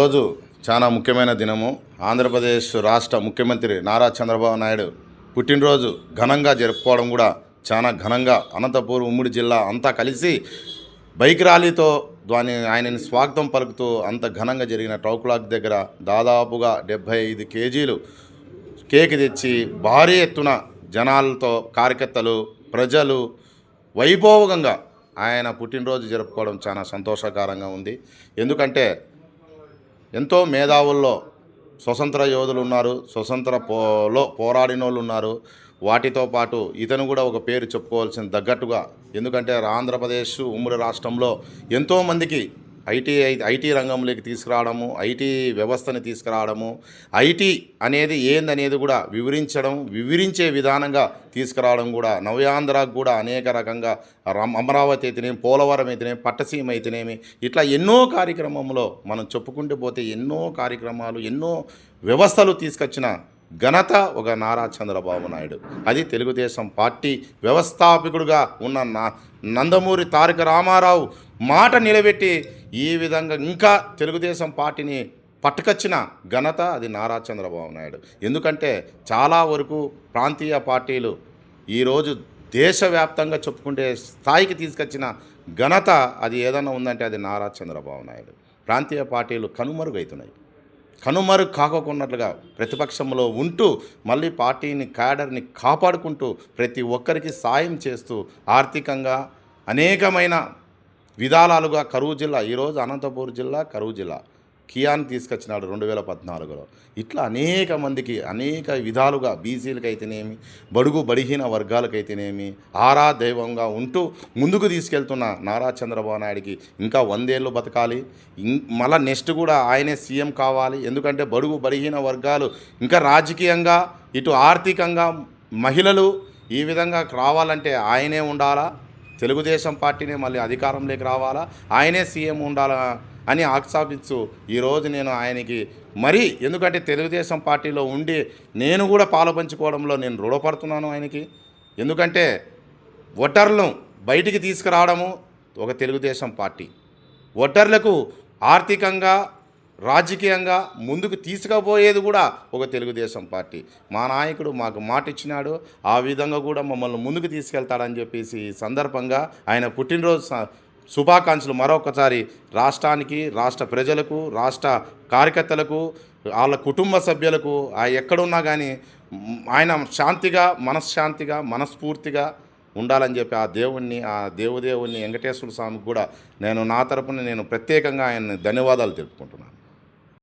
ఈరోజు చాలా ముఖ్యమైన దినము. ఆంధ్రప్రదేశ్ రాష్ట్ర ముఖ్యమంత్రి నారా చంద్రబాబు నాయుడు పుట్టినరోజు ఘనంగా జరుపుకోవడం కూడా చాలా ఘనంగా అనంతపూర్ ఉమ్మడి జిల్లా అంతా కలిసి బైక్ ర్యాలీతో దాని ఆయనని స్వాగతం పలుకుతూ అంత ఘనంగా జరిగిన టౌక్లాక్ దగ్గర దాదాపుగా డెబ్భై ఐదు కేజీలు కేక్ తెచ్చి భారీ ఎత్తున జనాలతో కార్యకర్తలు ప్రజలు వైభోగంగా ఆయన పుట్టినరోజు జరుపుకోవడం చాలా సంతోషకరంగా ఉంది. ఎందుకంటే ఎంతో మేధావుల్లో స్వతంత్ర యోధులు ఉన్నారు స్వతంత్ర పోలో పోరాడిన వాళ్ళు ఉన్నారు. వాటితో పాటు ఇతను కూడా ఒక పేరు చెప్పుకోవాల్సిన తగ్గట్టుగా ఎందుకంటే ఆంధ్రప్రదేశ్ ఉమ్మడి రాష్ట్రంలో ఎంతోమందికి ఐటీ ఐటీ రంగంలోకి తీసుకురావడము ఐటీ వ్యవస్థని తీసుకురావడము ఐటీ అనేది ఏందనేది కూడా వివరించడం వివరించే విధానంగా తీసుకురావడం కూడా నవ్యాంధ్రకు కూడా అనేక రకంగా అమరావతి అయితేనేమి పోలవరం అయితేనేమి పట్టసీమ అయితేనేమి ఇట్లా ఎన్నో కార్యక్రమంలో మనం చెప్పుకుంటూ పోతే ఎన్నో కార్యక్రమాలు ఎన్నో వ్యవస్థలు తీసుకొచ్చిన ఘనత ఒక నారా చంద్రబాబు నాయుడు. అది తెలుగుదేశం పార్టీ వ్యవస్థాపకుడుగా ఉన్న నందమూరి తారక రామారావు మాట నిలబెట్టి ఈ విధంగా ఇంకా తెలుగుదేశం పార్టీని పట్టుకొచ్చిన ఘనత అది నారా చంద్రబాబు నాయుడు. ఎందుకంటే చాలా వరకు ప్రాంతీయ పార్టీలు ఈరోజు దేశవ్యాప్తంగా చెప్పుకుంటే స్థాయికి తీసుకొచ్చిన ఘనత అది ఏదైనా ఉందంటే అది నారా చంద్రబాబు నాయుడు. ప్రాంతీయ పార్టీలు కనుమరుగవుతున్నాయి కనుమరు కాకోకున్నట్లుగా ప్రతిపక్షంలో ఉంటూ మళ్ళీ పార్టీని క్యాడర్ని కాపాడుకుంటూ ప్రతి ఒక్కరికి సాయం చేస్తూ ఆర్థికంగా అనేకమైన విధానాలుగా కరువు జిల్లా ఈరోజు అనంతపూర్ జిల్లా కరువు జిల్లా. కియాన్ తీసుకొచ్చినాడు రెండు వేల పద్నాలుగులో. ఇట్లా అనేక మందికి అనేక విధాలుగా బీసీలకైతేనేమి బడుగు బడిహీన వర్గాలకైతేనేమి ఆరా దైవంగా ఉంటూ ముందుకు తీసుకెళ్తున్న నారా చంద్రబాబు నాయుడికి ఇంకా వందేళ్ళు బతకాలి. ఇం- మళ్ళా నెక్స్ట్ కూడా ఆయనే సీఎం కావాలి. ఎందుకంటే బడుగు బడిహీన వర్గాలు ఇంకా రాజకీయంగా ఇటు ఆర్థికంగా మహిళలు ఈ విధంగా రావాలంటే ఆయనే ఉండాలా? తెలుగుదేశం పార్టీనే మళ్ళీ అధికారంలోకి రావాలా? ఆయనే సీఎం ఉండాలా అని ఆక్షాపించు ఈరోజు నేను ఆయనకి మరీ ఎందుకంటే తెలుగుదేశం పార్టీలో ఉండి నేను కూడా పాలుపంచుకోవడంలో నేను రుణపడుతున్నాను ఆయనకి. ఎందుకంటే ఓటర్లను బయటికి తీసుకురావడము ఒక తెలుగుదేశం పార్టీ. ఓటర్లకు ఆర్థికంగా రాజకీయంగా ముందుకు తీసుకుపోయేది కూడా ఒక తెలుగుదేశం పార్టీ. మా నాయకుడు మాకు మాట ఇచ్చినాడు ఆ విధంగా కూడా మమ్మల్ని ముందుకు తీసుకెళ్తాడని చెప్పేసి ఈ సందర్భంగా ఆయన పుట్టినరోజు శుభాకాంక్షలు మరొకసారి రాష్ట్రానికి రాష్ట్ర ప్రజలకు రాష్ట్ర కార్యకర్తలకు వాళ్ళ కుటుంబ సభ్యులకు ఆ ఎక్కడున్నా కానీ ఆయన శాంతిగా మనశ్శాంతిగా మనస్ఫూర్తిగా ఉండాలని చెప్పి ఆ దేవుణ్ణి ఆ దేవుదేవుణ్ణి వెంకటేశ్వర స్వామికి కూడా నేను నా తరపున నేను ప్రత్యేకంగా ఆయన్ని ధన్యవాదాలు తెలుపుకుంటున్నాను.